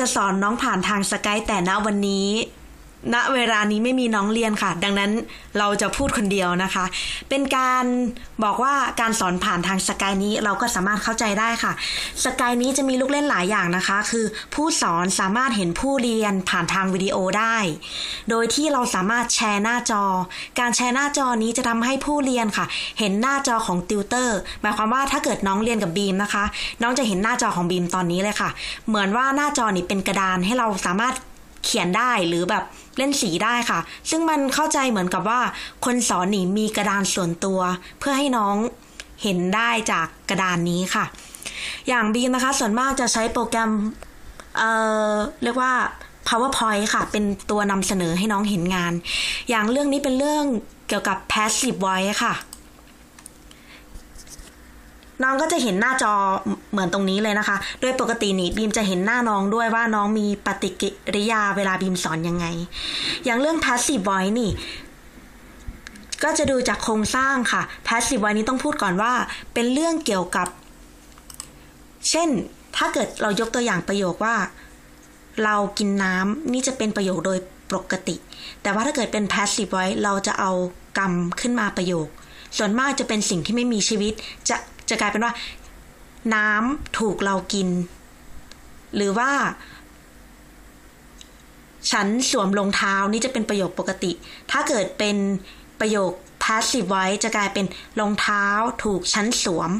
จะสอนน้องผ่านทางสกายแต่ณวันนี้ ณเวลานี้ไม่มีน้องเรียนค่ะ ดังนั้นเราจะพูดคนเดียวนะคะ เป็นการบอกว่าการสอนผ่านทางสกายนี้เราก็สามารถเข้าใจได้ค่ะสกายนี้จะมีลูกเล่นหลายอย่างนะคะ คือผู้สอนสามารถเห็นผู้เรียนผ่านทางวิดีโอได้ โดยที่เราสามารถแชร์หน้าจอ การแชร์หน้าจอนี้จะทำให้ผู้เรียนค่ะ เห็นหน้าจอของติวเตอร์หมายความว่าถ้าเกิดน้องเรียนกับบีมนะคะ น้องจะเห็นหน้าจอของบีมตอนนี้เลยค่ะ เหมือนว่าหน้าจอนี้เป็นกระดานให้เราสามารถเขียนได้หรือแบบ เล่นสีได้ค่ะ ซึ่งมันเข้าใจเหมือนกับว่า คนสอนนี่มีกระดานส่วนตัว เพื่อให้น้องเห็นได้จากกระดานนี้ค่ะ อย่างบีมนะคะ ส่วนมากจะใช้โปรแกรมเอ่อเรียกว่า powerpoint ค่ะ เป็นตัวนำเสนอให้น้องเห็นงาน อย่างเรื่องนี้เป็นเรื่องเกี่ยวกับ passive voice ค่ะ น้องก็จะเห็นหน้าจอเหมือนตรงนี้เลยนะคะ โดยปกตินี่บีมจะเห็นหน้าน้องด้วยว่าน้องมีปฏิกิริยาเวลาบีมสอนยังไง อย่างเรื่อง passive voice นี่ ก็จะดูจากโครงสร้างค่ะ passive voice นี้ต้องพูดก่อนว่า เป็นเรื่องเกี่ยวกับ เช่น ถ้าเกิดเรายกตัวอย่างประโยคว่า เรากินน้ำนี่จะเป็นประโยคโดยปกติ แต่ว่าถ้าเกิดเป็น passive voice เราจะเอากรรมขึ้นมาประโยค ส่วนมากจะเป็นสิ่งที่ไม่มีชีวิต จะ จะกลายเป็นว่า น้ำถูกเรากิน หรือว่า ฉันสวมรองเท้านี่จะเป็นประโยคปกติ ถ้าเกิดเป็นประโยค passive voice จะกลายเป็นรองเท้าถูกฉันสวม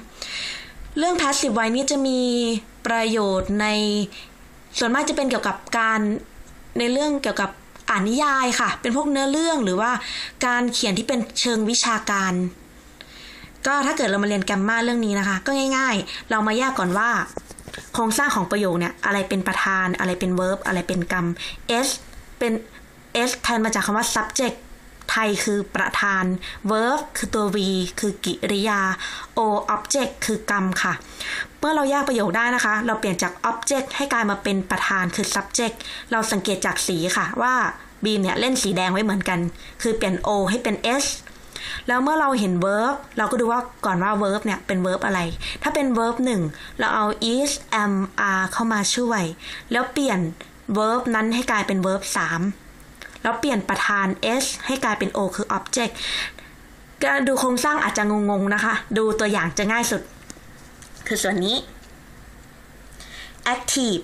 เรื่อง passive voice นี่จะมีประโยชน์ในส่วนมากจะเป็นเกี่ยวกับการในเรื่องเกี่ยวกับอ่านนิยายค่ะ เป็นพวกเนื้อเรื่องหรือว่าการเขียนที่เป็นเชิงวิชาการ ก็ถ้าเกิดเรามาเรียนแกรมมาเรื่องนี้นะคะ ก็ง่าย ๆ เรามาแยกก่อนว่า โครงสร้างของประโยคเนี่ย อะไรเป็นประธาน อะไรเป็น verb อะไรเป็นกรรม s เป็น s แทนมาจากคำว่า subject ไทยคือประธาน verb คือตัว v คือกิริยา o object คือกรรมค่ะ เมื่อเราแยกประโยคได้นะคะ เราเปลี่ยนจาก object ให้กลายมาเป็นประธานคือ subject เราสังเกตจากสีค่ะว่าบีมเนี่ยเล่นสีแดงไว้เหมือนกัน คือเปลี่ยน o ให้เป็น s แล้วเมื่อเราเห็น verb เราก็ดูว่าก่อนว่า verb เนี่ยเป็น verb อะไร ถ้าเป็น verb 1 เราเอา is am are เข้ามาช่วย แล้วเปลี่ยน verb นั้นให้กลายเป็น verb 3 แล้วเปลี่ยนประธาน s ให้กลายเป็น o คือ object การดูโครงสร้างอาจจะงงๆนะคะ ดูตัวอย่างจะง่ายสุด คือส่วนนี้ active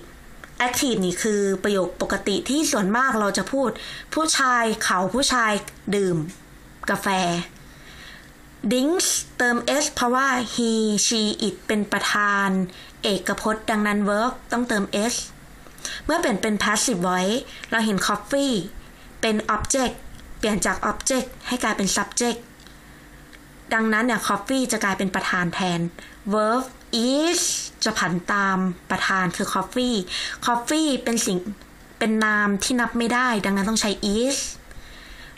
active นี่คือประโยคปกติที่ส่วนมากเราจะพูด ผู้ชายเขาผู้ชายดื่ม กาแฟ drinks เติม s เพราะว่า he she it เป็นประธาน เอกพจน์ดังนั้น verb ต้องเติม s เมื่อเปลี่ยนเป็น passive voice เราเห็น coffee เป็น object เปลี่ยนจาก object ให้กลายเป็น subject ดังนั้นเนี่ย coffee จะกลายเป็นประธานแทน verb is จะผันตามประธานคือ coffee coffee เป็นสิ่งเป็นนามที่นับไม่ได้ ดังนั้นต้องใช้ is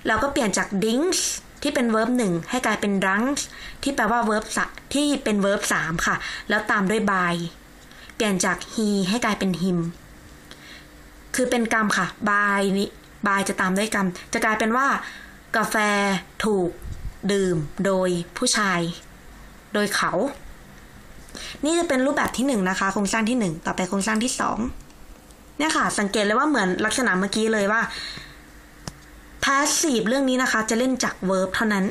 เราก็เปลี่ยนจาก drinks ที่เป็น verb 1ให้กลายเป็น drunks ที่แปลว่า verb ที่เป็น verb 3ค่ะ แล้วตามด้วย by เปลี่ยนจาก he ให้กลายเป็น him คือเป็นกรรมค่ะ by นี้ by จะตามด้วยกรรม จะกลายเป็นว่า กาแฟถูก ดื่ม โดยผู้ชาย โดยเขา นี่จะเป็นรูปแบบที่หนึ่งนะคะ โครงสร้างที่หนึ่งต่อไปโครงสร้างที่สองเนี่ยค่ะ สังเกตเลยว่าเหมือนลักษณะเมื่อกี้เลยว่า passive เรื่องนี้นะคะ จะเล่นจาก verb เท่านั้น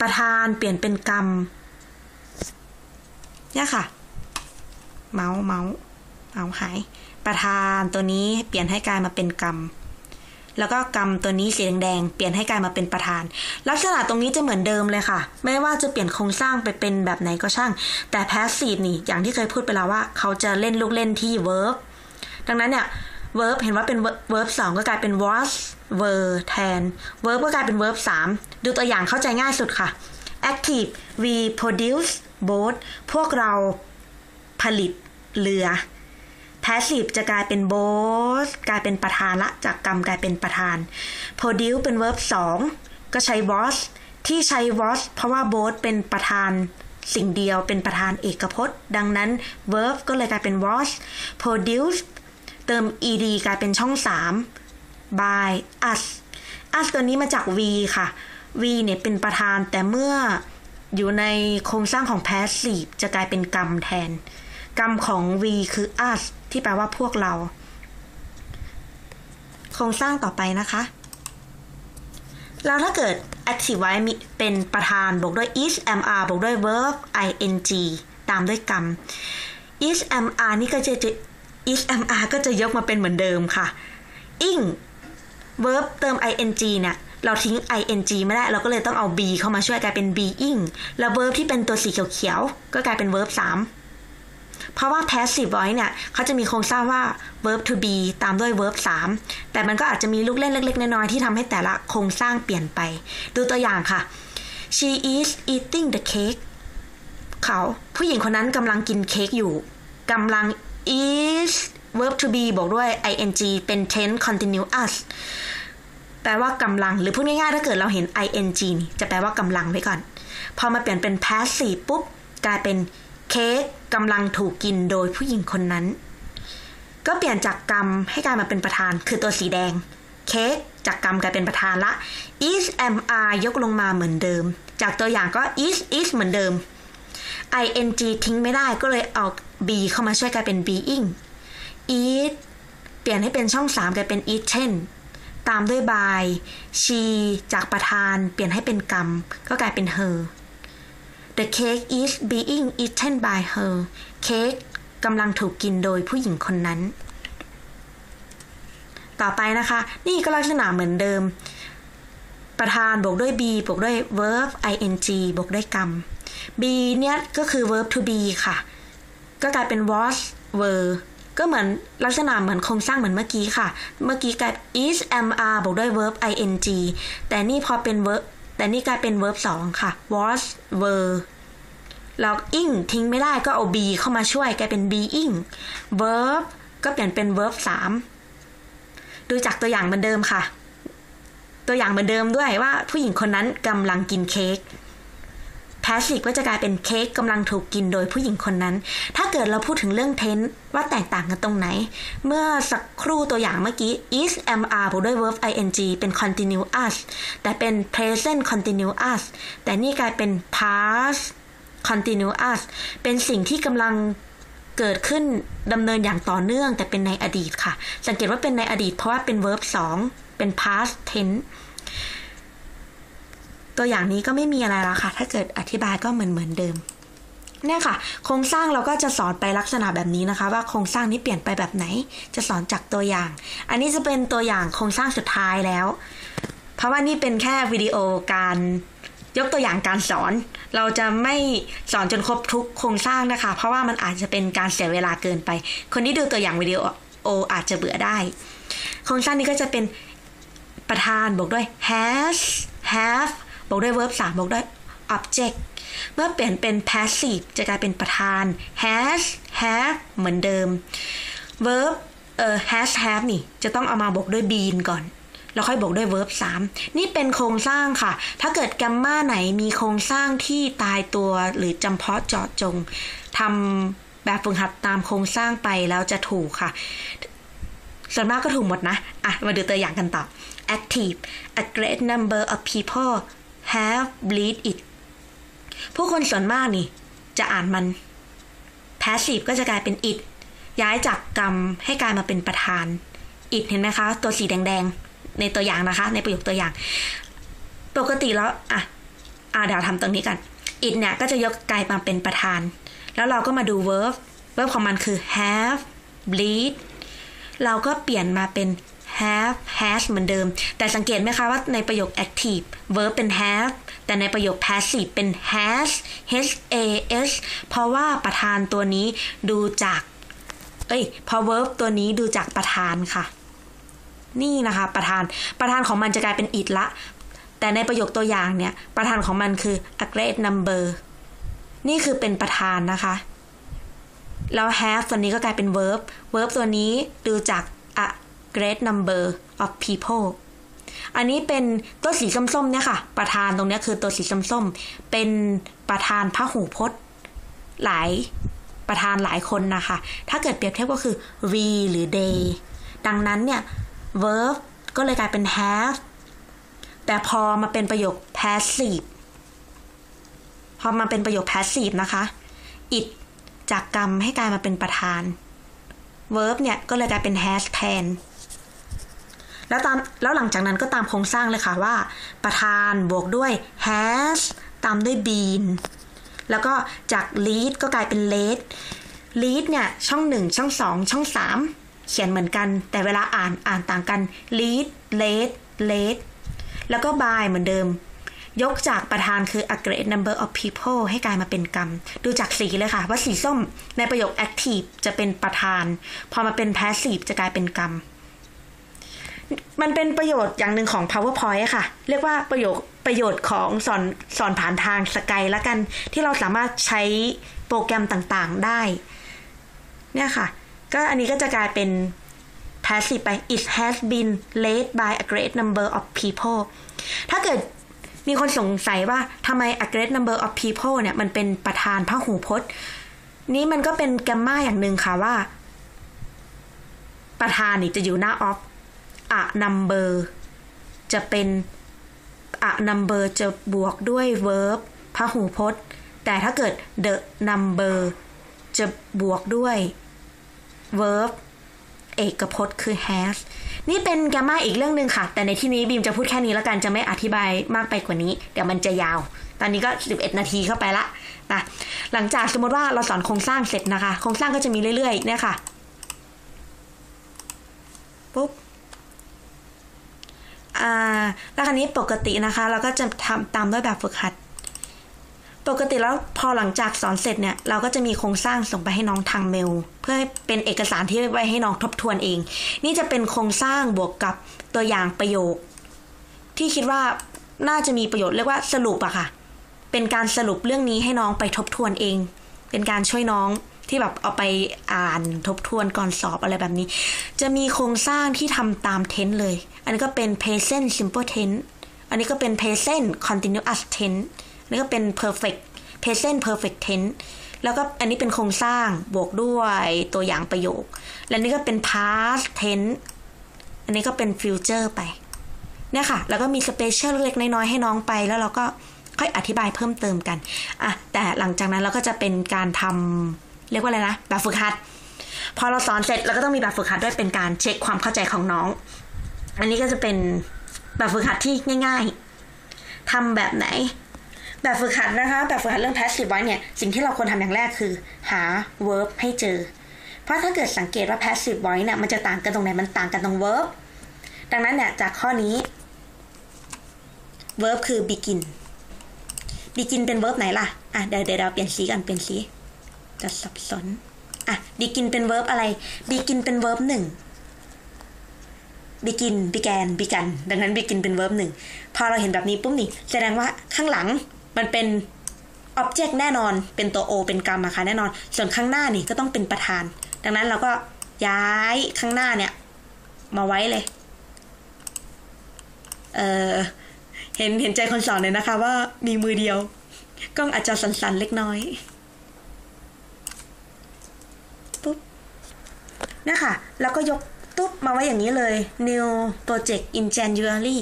ประธานเปลี่ยนเป็นกรรม เนี่ยค่ะ เมาส์เมาส์เมาส์หาย ประธานตัวนี้เปลี่ยนให้กลายมาเป็นกรรม แล้วก็กรรมตัวนี้สีแดงๆเปลี่ยนให้กลายมาเป็นประธาน ลักษณะตรงนี้จะเหมือนเดิมเลยค่ะ ไม่ว่าจะเปลี่ยนโครงสร้างไปเป็นแบบไหนก็ช่าง แต่ passive นี่อย่างที่เคยพูดไปแล้วว่า เขาจะเล่นลูกเล่นที่ verb ดังนั้นเนี่ย verb เห็นว่าเป็น verb 2ก็กลายเป็น was were แทน verb ก็กลายเป็น verb 3ดูตัวอย่างเข้าใจง่ายสุดค่ะ active we produce boat พวกเราผลิตเรือ passive จะกลายเป็น boat กลายเป็นประธานละจากกรรมกลายเป็นประธาน produce เป็น verb 2ก็ใช้ was ที่ใช้ was เพราะว่า boat เป็นประธานสิ่งเดียวเป็นประธานเอกพจน์ ดังนั้น verb ก็เลยกลายเป็น was produce เติม ed กลายเป็นช่อง 3 by us us ตัวนี้มาจาก v ค่ะ v เนี่ยเป็นประธานแต่เมื่ออยู่ในโครงสร้างของ passive จะกลายเป็นกรรมแทน กรรมของ v คือ us ที่แปลว่าพวกเรา โครงสร้างต่อไปนะคะ แล้วถ้าเกิด active ไว้มีเป็นประธานบวกด้วย is am are บวกด้วย verb ing ตามด้วยกรรม is am are นี่ก็จะ ESMR ก็จะยกมาเป็นเหมือนเดิมค่ะ ing verb เติม ing เนี่ยเราทิ้ง ing ไม่ได้ เราก็เลยต้องเอา be เข้ามาช่วยกลายเป็น being แล้ว verb ที่เป็นตัวสีเขียวๆ ก็กลายเป็น verb 3 เพราะว่า passive voice เนี่ยเขาจะมีโครงสร้างว่า verb to be ตามด้วย verb 3 แต่มันก็อาจจะมีลูกเล่นเล็กๆ น้อยๆ ที่ทำให้แต่ละโครงสร้างเปลี่ยนไป ดูตัวอย่างค่ะ she is eating the cake เขาผู้หญิงคนนั้นกำลังกินเค้กอยู่กำลัง is verb to be บอกด้วย ing เป็น tense continuous แปลว่ากำลัง หรือพูดง่ายๆ ถ้าเกิดเราเห็น ing นี่จะแปลว่ากำลังไว้ก่อน พอมาเปลี่ยนเป็น passive ปุ๊บ กลายเป็นเค้กกำลังถูกกินโดยผู้หญิงคนนั้น ก็เปลี่ยนจากกรรมให้กลายมาเป็นประธาน คือตัวสีแดง เค้กจากกรรมกลายเป็นประธานละ is am are ยกลงมาเหมือนเดิม จากตัวอย่างก็ is is เหมือนเดิม ing ทิ้งไม่ได้ก็เลยเอา be เข้ามาช่วยกลายเป็น being eat เปลี่ยนให้เป็นช่อง3กลายเป็น eaten ตามด้วย by she จากประธานเปลี่ยนให้เป็นกรรม ก็กลายเป็น her the cake is being eaten by her เค้กกำลังถูกกินโดยผู้หญิงคนนั้น ต่อไปนะคะ นี่ก็ลักษณะเหมือนเดิม ประธานบวกด้วย be บวกด้วย verb ing บวกด้วยกรรม be เนี่ยก็คือ verb to be ค่ะ ก็กลายเป็น was were ก็เหมือนลักษณะเหมือนโครงสร้างเหมือนเมื่อกี้ค่ะ เมื่อกี้กลาย is am are บวกด้วย verb ing แต่นี่พอเป็น verb แต่นี่กลายเป็น verb 2 ค่ะ was were แล้ว ing ทิ้งไม่ได้ก็เอา be เข้ามาช่วยกลายเป็น being verb ก็เปลี่ยนเป็น verb 3 ดูจากตัวอย่างเหมือนเดิมค่ะ ตัวอย่างเหมือนเดิมด้วยว่าผู้หญิงคนนั้นกำลังกินเค้ก passive ก็จะกลายเป็นเค้กกำลังถูกกินโดยผู้หญิงคนนั้น ถ้าเกิดเราพูดถึงเรื่อง tense ว่าแตกต่างกันตรงไหน เมื่อสักครู่ตัวอย่างเมื่อกี้ is am are บวกด้วย verb ing เป็น continuous แต่เป็น present continuous แต่นี่กลายเป็น past continuous เป็นสิ่งที่กำลังเกิดขึ้นดำเนินอย่างต่อเนื่องแต่เป็นในอดีตค่ะ สังเกตว่าเป็นในอดีตเพราะว่าเป็น verb 2 เป็น past tense ตัวอย่างนี้ก็ไม่มีอะไรแล้วค่ะ ถ้าเกิดอธิบายก็เหมือนเหมือนเดิมเนี่ยค่ะ โครงสร้างเราก็จะสอนไปลักษณะแบบนี้นะคะ ว่าโครงสร้างนี้เปลี่ยนไปแบบไหน จะสอนจากตัวอย่าง อันนี้จะเป็นตัวอย่างโครงสร้างสุดท้ายแล้ว เพราะว่านี่เป็นแค่วิดีโอการยกตัวอย่างการสอน เราจะไม่สอนจนครบทุกโครงสร้างนะคะ เพราะว่ามันอาจจะเป็นการเสียเวลาเกินไป คนที่ดูตัวอย่างวิดีโออาจจะเบื่อได้ โครงสร้างนี้ก็จะเป็นประธานบวกด้วย has have บวกด้วย verb 3บวกด้วย object เมื่อเปลี่ยนเป็น passive จะกลายเป็นประธาน has have เหมือนเดิม verb เอ่อ has have นี่ จะต้องเอามาบวกด้วย been ก่อน แล้วค่อยบวกด้วย verb 3 นี่เป็นโครงสร้างค่ะ ถ้าเกิดแกมมาไหนมีโครงสร้างที่ตายตัวหรือจำเพาะเจาะจงทำแบบฝึกหัดตามโครงสร้างไปแล้วจะถูกค่ะ ส่วนมากก็ถูกหมดนะ อะ มาดูตัวอย่างกันต่อ active a great number of people have read it ผู้คนส่วนมากนี่ จะอ่านมัน passive ก็จะกลายเป็น it ย้ายจากกรรมให้กลายมาเป็นประธาน it เห็นไหมคะ ตัวสีแดงๆ ในตัวอย่างนะคะ ในประโยคตัวอย่าง ปกติแล้ว อะอะเดี๋ยวทำตรงนี้กัน it เนี่ย ก็จะยกกลายมาเป็นประธาน แล้วเราก็มาดู verb verb ของมันคือ have read เราก็เปลี่ยนมาเป็น have has เหมือนเดิม แต่สังเกตไหมคะว่าในประโยค active verb เป็น have แต่ในประโยค passive เป็น has h a s เพราะว่าประธานตัวนี้ดูจาก เอ้ย พอ verb ตัวนี้ดูจากประธานค่ะ นี่นะคะประธาน ประธานของมันจะกลายเป็น it ละ แต่ในประโยคตัวอย่างเนี่ย ประธานของมันคือ a great number นี่คือเป็นประธานนะคะแล้ว have ตัวนี้ก็กลายเป็น verb verb ตัวนี้ดูจาก a great number of people อันนี้เป็นตัวสีส้มๆเนี่ยค่ะ ประธานตรงนี้คือตัวสีส้มๆเป็นประธานพระหูพจน์ หลายประธานหลายคนนะคะ ถ้าเกิดเปรียบเทียบก็คือ we หรือ they ดังนั้นเนี่ย verb ก็เลยกลายเป็น have แต่พอมาเป็นประโยค passive พอมาเป็นประโยค passive นะคะ it จากกรรมให้กลายมาเป็นประธาน verb เนี่ยก็เลยกลายเป็น has แทน แล้วตามแล้วหลังจากนั้นก็ตามโครงสร้างเลยค่ะว่า ประธานบวกด้วย has ตามด้วย been แล้วก็จาก lead ก็กลายเป็น led lead เนี่ย ช่อง 1 ช่อง 2 ช่อง 3 เขียนเหมือนกัน แต่เวลาอ่านอ่านต่างกัน lead led led แล้วก็ by เหมือนเดิม ยกจากประธานคือ a great number of people ให้กลายมาเป็นกรรม ดูจากสีเลยค่ะ ว่าสีส้มในประโยค active จะเป็นประธาน พอมาเป็น passive จะกลายเป็นกรรม มันเป็นประโยชน์อย่างหนึ่งของ powerpoint ค่ะ เรียกว่าประโยชน์ประโยชน์ของสอนสอนผ่านทางสกายละกัน ที่เราสามารถใช้โปรแกรมต่างๆได้ เนี่ยค่ะ ก็อันนี้ก็จะกลายเป็น passive ไป it has been led by a great number of people ถ้าเกิดมีคนสงสัยว่าทำไม a great number of people เนี่ย มันเป็นประธานพหูพจน์ นี้มันก็เป็นแกมมาอย่างหนึ่งค่ะว่า ประธานนี่จะอยู่หน้า of a number จะเป็น a number จะบวกด้วย verb พหูพจน์ แต่ถ้าเกิด the number จะบวกด้วย verb เอกพจน์คือ has นี่เป็นแกมมาอีกเรื่องหนึ่งค่ะ แต่ในที่นี้บีมจะพูดแค่นี้แล้วกัน จะไม่อธิบายมากไปกว่านี้ เดี๋ยวมันจะยาว ตอนนี้ก็ 11 นาทีเข้าไปละนะหลังจากสมมติว่าเราสอนโครงสร้างเสร็จนะคะ โครงสร้างก็จะมีเรื่อยๆ เนี่ยค่ะ ปุ๊บ อ่าแล้วคราวนี้ปกตินะคะ เราก็จะทำตามด้วยแบบฝึกหัด ปกติแล้วพอหลังจากสอนเสร็จเนี่ย เราก็จะมีโครงสร้างส่งไปให้น้องทางเมล เพื่อเป็นเอกสารที่ไว้ให้น้องทบทวนเอง นี่จะเป็นโครงสร้างบวกกับตัวอย่างประโยค ที่คิดว่าน่าจะมีประโยชน์เรียกว่าสรุปอะค่ะ เป็นการสรุปเรื่องนี้ให้น้องไปทบทวนเอง เป็นการช่วยน้อง ที่แบบเอาไปอ่านทบทวนก่อนสอบอะไรแบบนี้ จะมีโครงสร้างที่ทำตาม tense เลย อันนี้ก็เป็น present simple tense อันนี้ก็เป็น present continuous tense อันนี้ก็เป็น perfect present perfect tense แล้วก็อันนี้เป็นโครงสร้างบวกด้วยตัวอย่างประโยค และนี่ก็เป็น past tense อันนี้ก็เป็น future ไปเนี่ยค่ะ แล้วก็มี special เล็กน้อยให้น้องไป แล้วเราก็ค่อยอธิบายเพิ่มเติมกันอะแต่หลังจากนั้นเราก็จะเป็นการทำ เรียกว่าอะไรนะแบบฝึกหัด พอเราสอนเสร็จเราก็ต้องมีแบบฝึกหัดด้วยเป็นการเช็คความเข้าใจของน้อง อันนี้ก็จะเป็นแบบฝึกหัดที่ง่าย ๆทำแบบไหน แบบฝึกหัดนะคะ แบบฝึกหัดเรื่อง passive voice เนี่ย สิ่งที่เราควรทำอย่างแรกคือ หา verb ให้เจอ เพราะถ้าเกิดสังเกตว่า passive voice เนี่ยมันจะต่างกันตรงไหน มันต่างกันตรง verb ดังนั้นเนี่ยจากข้อนี้ verb คือ begin begin เป็น verb ไหนล่ะ อะเดี๋ยวเดี๋ยวเราเปลี่ยนสีกันเปลี่ยนสี จะสับสน อะ begin เป็น verb อะไร begin เป็น verb หนึ่ง begin began began ดังนั้น begin เป็น verb หนึ่ง พอเราเห็นแบบนี้ปุ๊บนี่ แสดงว่าข้างหลังมันเป็น object แน่นอน เป็นตัว o เป็นกรรมอะค่ะแน่นอน ส่วนข้างหน้านี่ก็ต้องเป็นประธาน ดังนั้นเราก็ย้ายข้างหน้าเนี่ย มาไว้เลย เออเห็นเห็นใจคนสอนเลยนะคะว่ามีมือเดียวกล้องอาจจะสั่นๆเล็กน้อย ปุ๊บเนี่ยค่ะแล้วก็ยกตุ๊บมาไว้อย่างนี้เลย new project in January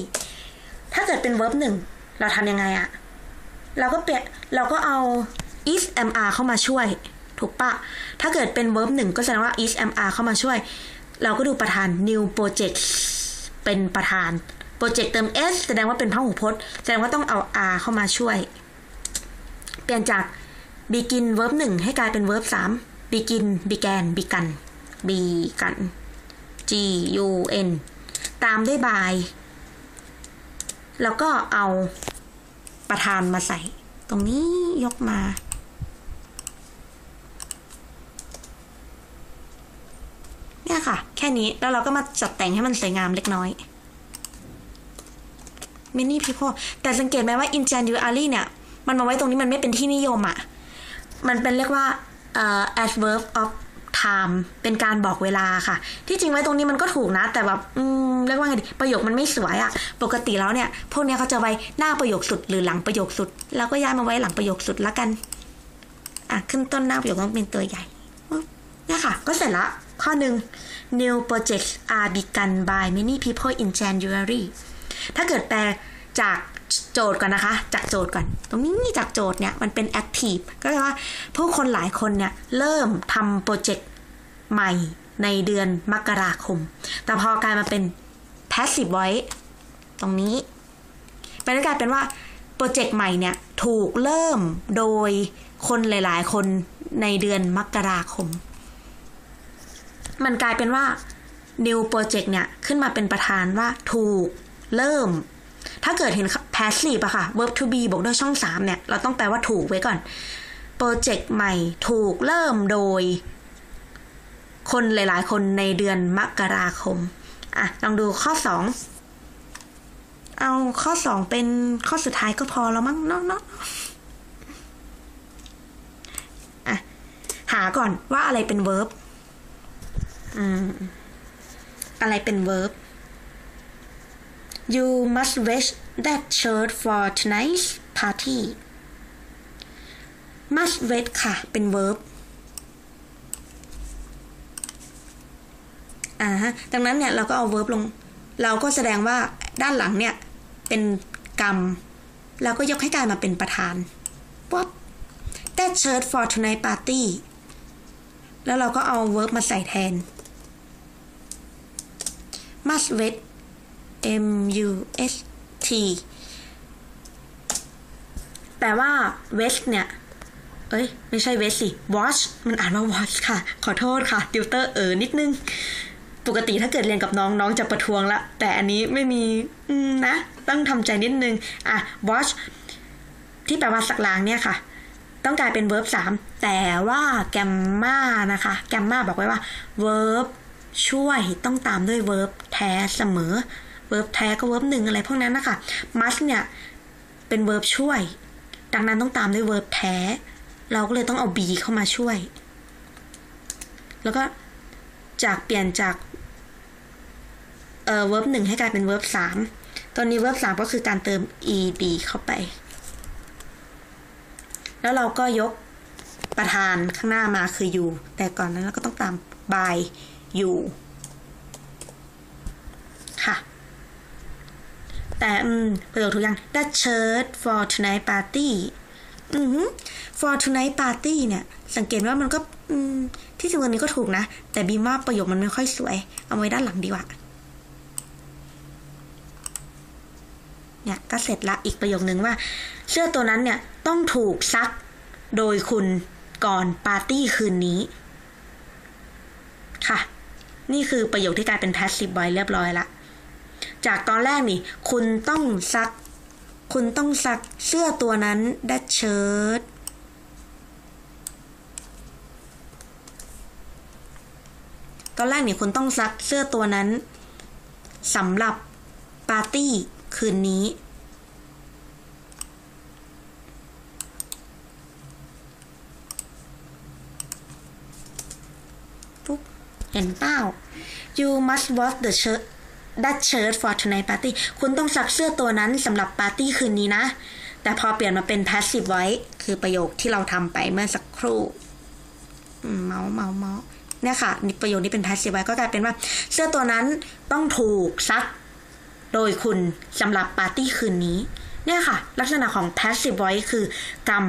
ถ้าเกิดเป็น verb หนึ่งเราทำยังไงอะเราก็เปลี่ยนเราก็เอา is mr เข้ามาช่วย ถูกปะถ้าเกิดเป็น verb หนึ่งก็แสดงว่า is mr เข้ามาช่วย เราก็ดูประธาน new project เป็นประธาน project เติม s แสดงว่าเป็นพหูพจน์ แสดงว่าต้องเอา r เข้ามาช่วย เปลี่ยนจาก begin verb หนึ่งให้กลายเป็น verb สาม begin began begun begun g u n ตามด้วย by แล้วก็เอาประธานมาใส่ ตรงนี้ยกมา เนี่ยค่ะ แค่นี้แล้วเราก็มาจัดแต่งให้มันสวยงามเล็กน้อย many people แต่สังเกตไหมว่า in January เนี่ย มันมาไว้ตรงนี้มันไม่เป็นที่นิยมอะ่ะ มันเป็นเรียกว่าเอ่อ adverb of time เป็นการบอกเวลาค่ะ ที่จริงไว้ตรงนี้มันก็ถูกนะ แต่แบบอืมเรียกว่าไงดีประโยคมันไม่สวยอะ่ะปกติแล้วเนี่ย พวกเนี้ยเขาจะไว้หน้าประโยคสุดหรือหลังประโยคสุด แล้วก็ย้ายมาไว้หลังประโยคสุดละกันอะขึ้นต้นหน้าประโยคต้องเป็นตัวใหญ่เนี่ยค่ะ ก็เสร็จละข้อหนึ่ง new projects are begun by many people in January ถ้าเกิดแปลจากโจทย์ก่อนนะคะ จากโจทย์ก่อน ตรงนี้จากโจทย์เนี่ย มันเป็น active ก็แปลว่าผู้คนหลายคนเนี่ย เริ่มทำโปรเจกต์ ใหม่ในเดือนมกราคม แต่พอกลายมาเป็น passive voice ตรงนี้มันกลายเป็นว่าโปรเจกต์ใหม่เนี่ยถูกเริ่มโดยคนหลาย ๆ คนในเดือนมกราคม มันกลายเป็นว่า new project เนี่ยขึ้นมาเป็นประธานว่าถูกเริ่ม ถ้าเกิดเห็น passive อะค่ะ verb to be บอกด้วยช่อง 3 เนี่ย เราต้องแปลว่าถูกไว้ก่อน โปรเจกต์ใหม่ถูกเริ่มโดย คนหลาย ๆ คนในเดือนมกราคม อะ ลองดูข้อ2เอาข้อ2เป็นข้อสุดท้ายก็พอแล้วมั้งเนาะเนาะอะ หาก่อนว่าอะไรเป็น verb อืม อะไรเป็น verb You must wash that shirt for tonight's party must wait ค่ะ เป็น verb อ่าฮะดังนั้นเนี่ยเราก็เอา verb ลง เราก็แสดงว่าด้านหลังเนี่ยเป็นกรรม แล้วก็ยกให้กายมาเป็นประธานป๊บ that shirt for tonight party แล้วเราก็เอา verb มาใส่แทน must wait M U S T แปลว่า west เนี่ย เอ้ย ไม่ใช่ west สิ watch มันอ่านว่า watch ค่ะ ขอโทษค่ะ ติวเตอร์เออนิดนึง ปกติถ้าเกิดเรียนกับน้องน้องจะประท้วงละ แต่อันนี้ไม่มีนะ ต้องทำใจนิดนึง อะ watch ที่แปลว่าสักล้างเนี่ยค่ะ ต้องกลายเป็น verb 3 แต่ว่าแกมมานะคะ แกมมาบอกไว้ว่า verb ช่วยต้องตามด้วย verb แท้เสมอ verb แท้ก็ verb หนึ่งอะไรพวกนั้นนะคะ must เนี่ยเป็น verb ช่วย ดังนั้นต้องตามด้วย verb แท้ เราก็เลยต้องเอา be เข้ามาช่วย แล้วก็จากเปลี่ยนจาก เอ่อ verb หนึ่งให้กลายเป็น verb สามตอนนี้ verb สามก็คือการเติม ed เข้าไป แล้วเราก็ยกประธานข้างหน้ามาคือ you แต่ก่อนนั้นเราก็ต้องตาม by you ค่ะ แต่อืมประโยคทุกอย่าง that shirt for tonight party อือ for tonight party เนี่ย สังเกตว่ามันก็ อืม ที่จริงวันนี้ก็ถูกนะ แต่บีมว่าประโยคมันไม่ค่อยสวย เอาไว้ด้านหลังดีกว่า เนี่ยก็เสร็จละอีกประโยคนึงว่า เสื้อตัวนั้นเนี่ยต้องถูกซักโดยคุณก่อนปาร์ตี้คืนนี้ ค่ะ นี่คือประโยคที่กลายเป็น passive voice เรียบร้อยละจากตอนแรกนี่ คุณต้องซัก คุณต้องซักเสื้อตัวนั้น that shirt ตอนแรกนี่คุณต้องซักเสื้อตัวนั้นสำหรับปาร์ตี้ คืนนี้ ปุ๊บ เห็นเป้า you must wash the shirt that shirt for tonight party คุณต้องซักเสื้อตัวนั้นสำหรับปาร์ตี้คืนนี้นะ แต่พอเปลี่ยนมาเป็น passive voice คือประโยคที่เราทำไปเมื่อสักครู่อืมเมาเมาเมาเนี่ยค่ะประโยคนี้เป็น passive voice ก็กลายเป็นว่า เสื้อตัวนั้นต้องถูกซัก โดยคุณสำหรับปาร์ตี้คืนนี้ เนี่ยค่ะ ลักษณะของ passive voice คือกรรม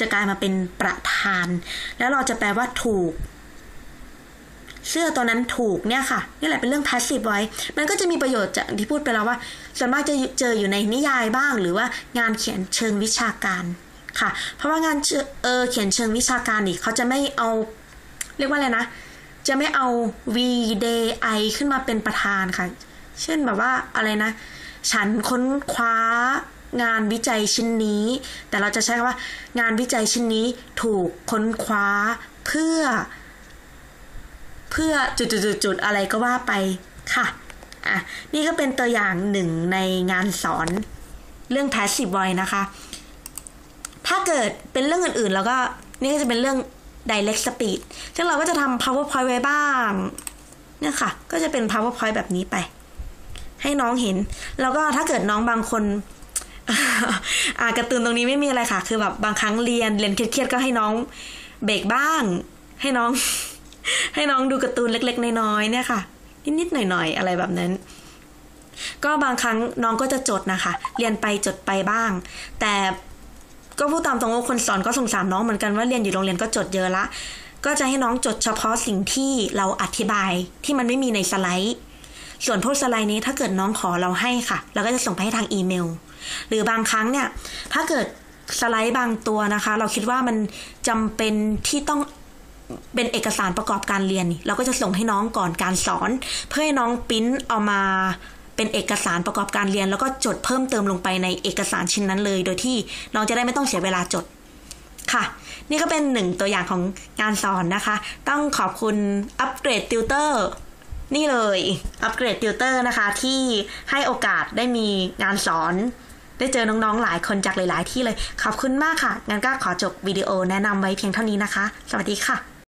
จะกลายมาเป็นประธาน แล้วเราจะแปลว่าถูก เสื้อตัวนั้นถูกเนี่ยค่ะ นี่แหละเป็นเรื่อง passive voice มันก็จะมีประโยชน์จากที่พูดไปแล้วว่าส่วนมากจะเจออยู่ในนิยายบ้าง หรือว่างานเขียนเชิงวิชาการค่ะ เพราะว่างานเออเขียนเชิงวิชาการนี่เขาจะไม่เอา เรียกว่าอะไรนะ จะไม่เอา v d i ขึ้นมาเป็นประธานค่ะ เช่นแบบว่าอะไรนะ ฉันค้นคว้างานวิจัยชิ้นนี้ แต่เราจะใช้คำว่า งานวิจัยชิ้นนี้ถูกค้นคว้าเพื่อ เพื่อจุดๆๆอะไรก็ว่าไปค่ะอะ นี่ก็เป็นตัวอย่างหนึ่งในงานสอนเรื่อง passive voice นะคะ ถ้าเกิดเป็นเรื่องอื่นๆ แล้วก็นี่ก็จะเป็นเรื่อง direct speech ซึ่งเราก็จะทำ powerpoint ไว้บ้างเนี่ยค่ะ ก็จะเป็น powerpoint แบบนี้ไป ให้น้องเห็น แล้วก็ถ้าเกิดน้องบางคนอ่าการ์ตูนตรงนี้ไม่มีอะไรค่ะ คือแบบบางครั้งเรียนเรียนเครียดๆก็ให้น้องเบรกบ้าง ให้น้อง ให้น้องดูการ์ตูนเล็ก ๆ น้อยๆเนี่ยค่ะ นิดๆหน่อยๆอะไรแบบนั้น ก็บางครั้งน้องก็จะจดนะคะ เรียนไปจดไปบ้าง แต่ก็พูดตามตรงว่าคนสอนก็สงสารน้องเหมือนกันว่าเรียนอยู่โรงเรียนก็จดเยอะละ ก็จะให้น้องจดเฉพาะสิ่งที่เราอธิบายที่มันไม่มีในสไลด์ ส่วนโพวกสไลด์นี้ถ้าเกิดน้องขอเราให้ค่ะ เราก็จะส่งไปให้ทางอีเมล หรือบางครั้งเนี่ย ถ้าเกิดสไลด์บางตัวนะคะ เราคิดว่ามันจำเป็นที่ต้องเป็นเอกสารประกอบการเรียน เราก็จะส่งให้น้องก่อนการสอน เพื่อให้น้องปิ้นเอามาเป็นเอกสารประกอบการเรียน แล้วก็จดเพิ่มเติมลงไปในเอกสารชิ้นนั้นเลย โดยที่น้องจะได้ไม่ต้องเสียเวลาจดค่ะ นี่ก็เป็นหนึ่งตัวอย่างของงานสอนนะคะ ต้องขอบคุณอัปเกรดติวเตอร์ นี่เลยอัปเกรดติวเตอร์นะคะ ที่ให้โอกาสได้มีงานสอน ได้เจอน้องๆหลายคนจากหลาย ๆ ที่เลย ขอบคุณมากค่ะ งั้นก็ขอจบวิดีโอแนะนำไว้เพียงเท่านี้นะคะ สวัสดีค่ะ